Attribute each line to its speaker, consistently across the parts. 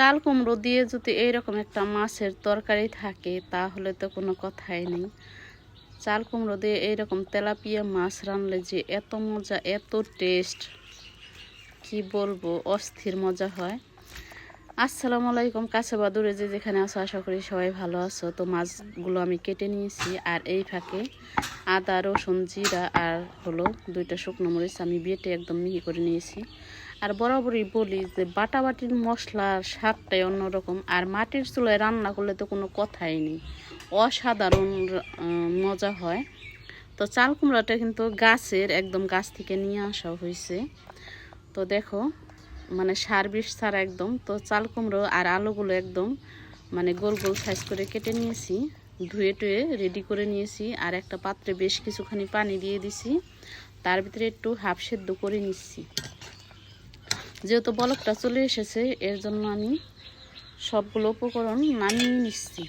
Speaker 1: চাল কুমড়ো দিয়ে যদি এইরকম একটা মাছের তরকারি থাকে, তাহলে তো কোনো কথাই নেই। চাল কুমড়ো দিয়ে এইরকম তেলাপিয়া মাছ রানলে যে এত মজা, এত টেস্ট, কি বলব, অস্থির মজা হয়। আসসালামু আলাইকুম, কাছে বা দূরে যে যেখানে আছো, আশা করি সবাই ভালো আছো। তো মাছগুলো আমি কেটে নিয়েছি, আর এই ফাঁকে আদা, রসুন, জিরা, আর হলো দুইটা শুকনো মরিচ আমি বেটে একদম মিহি করে নিয়েছি। আর বরাবরই বলি যে বাটাবাটির মশলার স্বাদটাই অন্যরকম, আর মাটির চুলায় রান্না করলে তো কোনো কথাই নেই। অসাধারণ মজা হয়। তো চাল কুমড়াটা কিন্তু গাছের, একদম গাছ থেকে নিয়ে আসা হয়েছে। তো দেখো মানে সার বিষ ছাড়া একদম। তো চাল কুমড়ো আর আলুগুলো একদম মানে গোল গোল সাইজ করে কেটে নিয়েছি, ধুয়ে টুয়ে রেডি করে নিয়েছি, আর একটা পাত্রে বেশ কিছুখানি পানি দিয়ে দিছি। তার ভিতরে একটু হাফ সেদ্ধ করে নিচ্ছি। যেহেতু বলকটা চলে এসেছে, এর জন্য আমি সবগুলো উপকরণ নামিয়ে নিচ্ছি।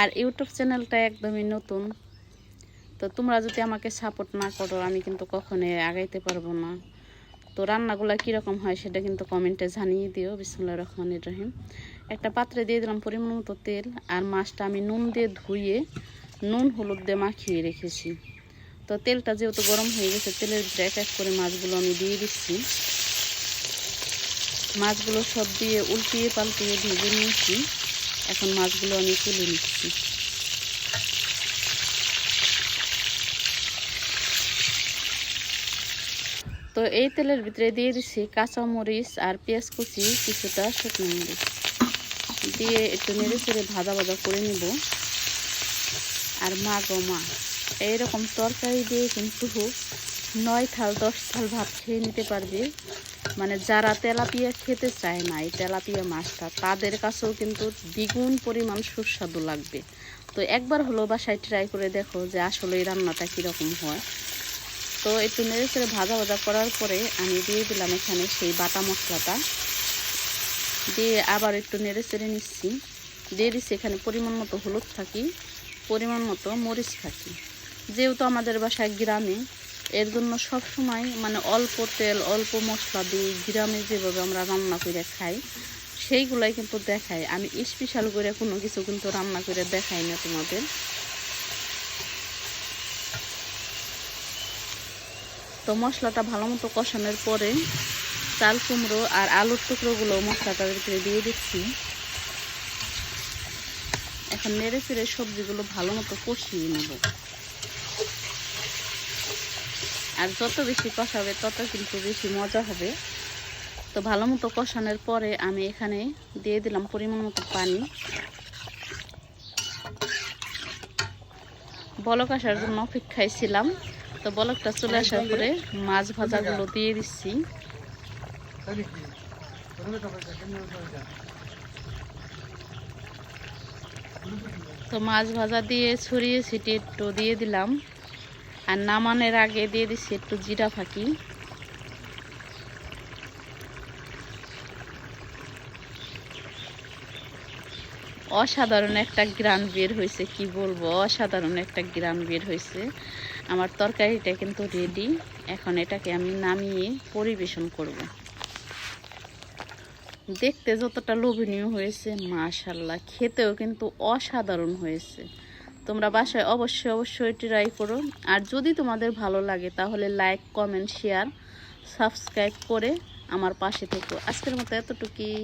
Speaker 1: আর ইউটিউব চ্যানেলটা একদমই নতুন। তো তোমরা যদি আমাকে সাপোর্ট না করো, আমি কিন্তু কখনোই আগাইতে পারব না। তো রান্নাগুলো কীরকম হয় সেটা কিন্তু কমেন্টে জানিয়ে দিও। বিসমুল্লাহ রহমানির রহিম। একটা পাত্রে দিয়ে দিলাম পরিমাণ মতো তেল আর মাছটা আমি নুন দিয়ে ধুয়ে, নুন হলুদ দিয়ে মাখিয়ে রেখেছি। তো তেলটা যেহেতু গরম হয়ে গেছে, তেলের ভিতরে এক এক করে মাছগুলো আমি দিয়ে দিচ্ছি। মাছগুলো সব দিয়ে উল্টিয়ে পাল্টিয়ে ভেজে নিয়েছি। এখন মাছগুলো আমি তুলে নিচ্ছি। তো এই তেলের ভিতরে দিয়ে দিচ্ছি কাঁচা মরিচ আর পেঁয়াজ কুচি, কিছুটা শুকনো মরিচ। দিয়ে একটু নেড়ে চেড়ে ভাজা ভাজা করে নিব। আর মা গো মা, এইরকম তরকারি দিয়ে কিন্তু নয় থাল, দশ থাল ভাত খেয়ে নিতে পারবে। মানে যারা তেলাপিয়া খেতে চায় না, এই তেলাপিয়া মাছটা, তাদের কাছেও কিন্তু দ্বিগুণ পরিমাণ সুস্বাদু লাগবে। তো একবার হলো বাসায় ট্রাই করে দেখো যে আসলে এই রান্নাটা কীরকম হয়। তো একটু নেড়ে চেড়ে ভাজা ভাজা করার পরে আমি দিয়ে দিলাম এখানে সেই বাটা মশলাটা। দিয়ে আবার একটু নেড়ে চেড়ে নিচ্ছি। দিয়ে দিচ্ছি এখানে পরিমাণ মতো হলুদ থাকি পরিমাণ মতো মরিচ থাকি যেহেতু আমাদের বাসায় গ্রামে এর জন্য সব সময় মানে অল্প তেল, অল্প মশলা দিয়ে গ্রামে যেভাবে আমরা রান্না করে খাই, সেইগুলাই কিন্তু দেখাই। আমি স্পেশাল করে কোনো কিছু কিন্তু রান্না করে দেখাই না তোমাদের। তো মশলাটা ভালো মতো কষানোর পরে চাল কুমড়ো আর আলুর টুকরোগুলো মশলাটার ভিতরে দিয়ে দিচ্ছি। এখন নেড়ে চেড়ে সবজিগুলো ভালো মতো কষিয়ে নেব। আর যত বেশি কষাবে, তত কিন্তু বেশি মজা হবে। তো ভালো মতো কষানোর পরে আমি এখানে দিয়ে দিলাম পরিমাণ মতো পানি। বলক আসার জন্য অপেক্ষায় ছিলাম তো বলকটা চলে আসার পরে মাছ ভাজাগুলো দিয়ে দিচ্ছি। তো মাছ ভাজা দিয়ে ছড়িয়ে ছিটিয়ে একটু দিয়ে দিলাম। আর নামানোর আগে দিয়ে দিচ্ছি একটু জিরা ফাঁকি। অসাধারণ একটা গ্রান বের হয়েছে, কি বলব? অসাধারণ একটা গ্রান বের হয়েছে। আমার তরকারিটা কিন্তু রেডি এখন এটাকে আমি নামিয়ে পরিবেশন করব। দেখতে যতটা লোভনীয় হয়েছে মাশাল্লাহ খেতেও কিন্তু অসাধারণ হয়েছে। তোমরা বাসায় অবশ্যই অবশ্যই ট্রাই করো। আর যদি তোমাদের ভালো লাগে, তাহলে লাইক কমেন্ট শেয়ার সাবস্ক্রাইব করে আমার পাশে থেকো। আজকের মতো এতটুকুই।